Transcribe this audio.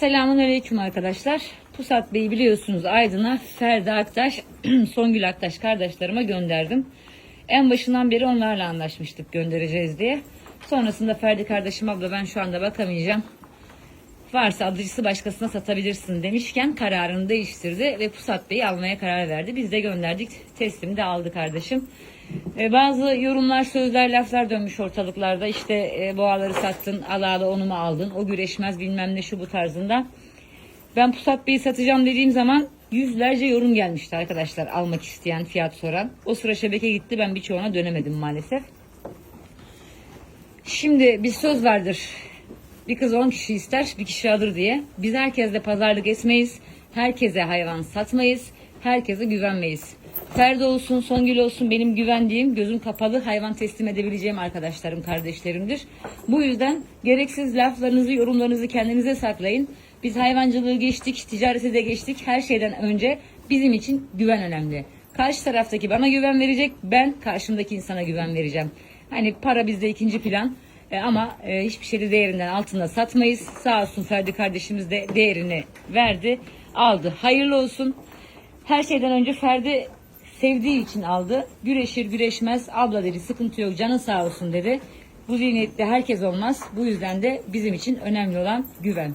Selamun Aleyküm arkadaşlar. Pusat Bey'i biliyorsunuz Aydın'a Ferdi Aktaş, Songül Aktaş kardeşlerime gönderdim. En başından beri onlarla anlaşmıştık göndereceğiz diye. Sonrasında Ferdi kardeşim abla ben şu anda bakamayacağım. Varsa alıcısı başkasına satabilirsin demişken kararını değiştirdi ve Pusat Bey'i almaya karar verdi. Biz de gönderdik. Teslim de aldı kardeşim. Ee, bazı yorumlar, sözler, laflar dönmüş ortalıklarda. İşte e, boğaları sattın, alalı onu mu aldın, o güreşmez bilmem ne şu bu tarzında. Ben Pusat Bey'i satacağım dediğim zaman yüzlerce yorum gelmişti arkadaşlar almak isteyen, fiyat soran. O sıra şebeke gitti ben birçoğuna dönemedim maalesef. Şimdi bir söz vardır. Bir kız 10 kişi ister, bir kişi alır diye. Biz herkesle pazarlık etmeyiz. Herkese hayvan satmayız. Herkese güvenmeyiz. Ferdi olsun, Songül olsun benim güvendiğim, gözüm kapalı hayvan teslim edebileceğim arkadaşlarım, kardeşlerimdir. Bu yüzden gereksiz laflarınızı, yorumlarınızı kendinize saklayın. Biz hayvancılığı geçtik, ticareti de geçtik. Her şeyden önce bizim için güven önemli. Karşı taraftaki bana güven verecek, ben karşımdaki insana güven vereceğim. Hani para bizde ikinci plan. E, ama e, hiçbir şeyi değerinden altında satmayız. Sağ olsun Ferdi kardeşimiz de değerini verdi, aldı. Hayırlı olsun. Her şeyden önce Ferdi sevdiği için aldı. Güreşir güreşmez abla dedi sıkıntı yok canın sağ olsun dedi. Bu zihniyette herkes olmaz. Bu yüzden de bizim için önemli olan güven.